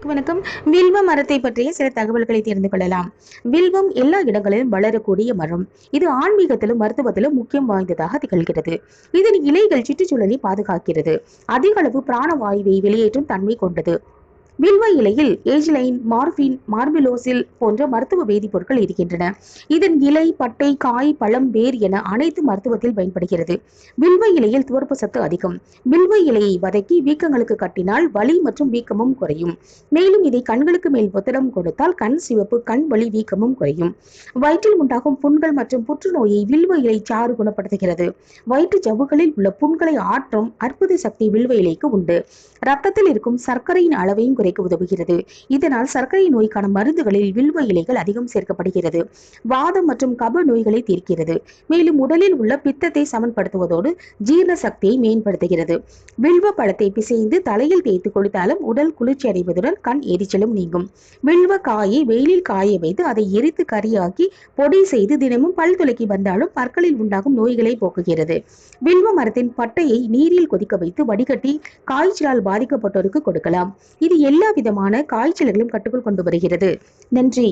வணக்கம். வில்வ மரத்தை பற்றிய சில தகவல்களை தெரிந்து கொள்ளலாம். வில்வம் எல்லா இடங்களிலும் வளரக்கூடிய மரம். இது ஆன்மீகத்திலும் மருத்துவத்திலும் முக்கியம் வாய்ந்ததாக திகழ்கிறது. இதன் இலைகள் சுற்றுச்சூழலை பாதுகாக்கிறது. அதிக அளவு பிராணவாயுவை வெளியேற்றும் தன்மை கொண்டது. வில்வ இலையில் ஏஜ்லைன் மார்பின் மார்பிலோசில் போன்ற மருத்துவ வேதிப்பொருட்கள் இருக்கின்றன. இதன் இலை பட்டை காய் பழம் வேர் என அனைத்து மருத்துவத்தில் பயன்படுகிறது. வில்வ இலையில் துவர்ப்பு சத்து அதிகம். வில்வ இலையை வதக்கி வீக்கங்களுக்கு கட்டினால் வலி மற்றும் வீக்கமும் குறையும். மேலும் இதை கண்களுக்கு மேல் ஒத்தடம் கொடுத்தால் கண் சிவப்பு கண் வலி வீக்கமும் குறையும். வயிற்றில் உண்டாகும் புண்கள் மற்றும் புற்றுநோயை வில்வ இலை சாறு குணப்படுத்துகிறது. வயிற்று ஜவ்வுகளில் உள்ள புண்களை ஆற்றும் அற்புத சக்தி வில்வ இலைக்கு உண்டு. ரத்தத்தில் இருக்கும் சர்க்கரையின் அளவையும் குறைக்க உதவுகிறது. இதனால் சர்க்கரை நோய்க்கான மருந்துகளில் வில்வ இலைகள் அதிகம் சேர்க்கப்படுகிறது. வாதம் மற்றும் கப நோய்களை தீர்க்கிறது. மேலும் உடலில் உள்ள பித்தத்தை சமன்படுத்துவதோடு ஜீரண சக்தியை மேம்படுத்துகிறது. வில்வ பழத்தை பிசைந்து தலையில் தேய்த்து கொடுத்தாலும் உடல் குளிர்ச்சி அடைவதுடன் கண் எரிச்சலும் நீங்கும். வில்வ காயை வெயிலில் காய வைத்து அதை எரித்து கறியாக்கி பொடி செய்து தினமும் பல் துளக்கி வந்தாலும் பற்களில் உண்டாகும் நோய்களை போக்குகிறது. வில்வ மரத்தின் பட்டையை நீரில் கொதிக்க வைத்து வடிகட்டி காய்ச்சலால் பாதிக்கப்பட்டோருக்கு கொடுக்கலாம். இது எல்லா விதமான காய்ச்சல்களும் கட்டுக்குள் கொண்டு வருகிறது. நன்றி.